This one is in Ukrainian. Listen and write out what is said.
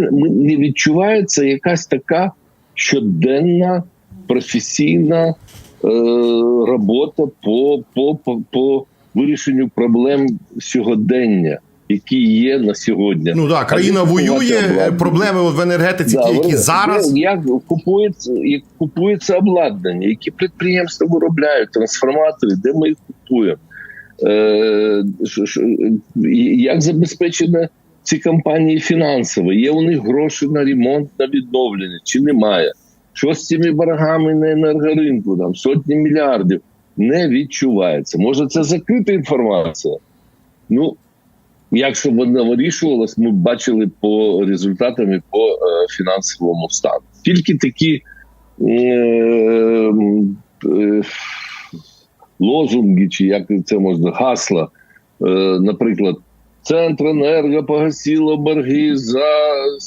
не відчувається якась така щоденна професійна е, робота по, по, по, по вирішенню проблем сьогодення, які є на сьогодні. Ну так, країна А воює, обладнання. проблеми в енергетиці, Да, які вони- зараз. як купується, як купується обладнання, які підприємства виробляють трансформатори, де ми їх купуємо, е, як забезпечено ці компанії фінансово? Є у них гроші на ремонт, на відновлення, чи немає? Що з цими боргами на енергоринку? Там сотні мільярдів не відчувається. Може, це закрита інформація? Ну, Якщо б вона вирішувалась, ми бачили по результатам і по е, фінансовому стану. Тільки такі е, е, лозунги, чи як це можна, гасла, е, наприклад, Центренерго погасило борги за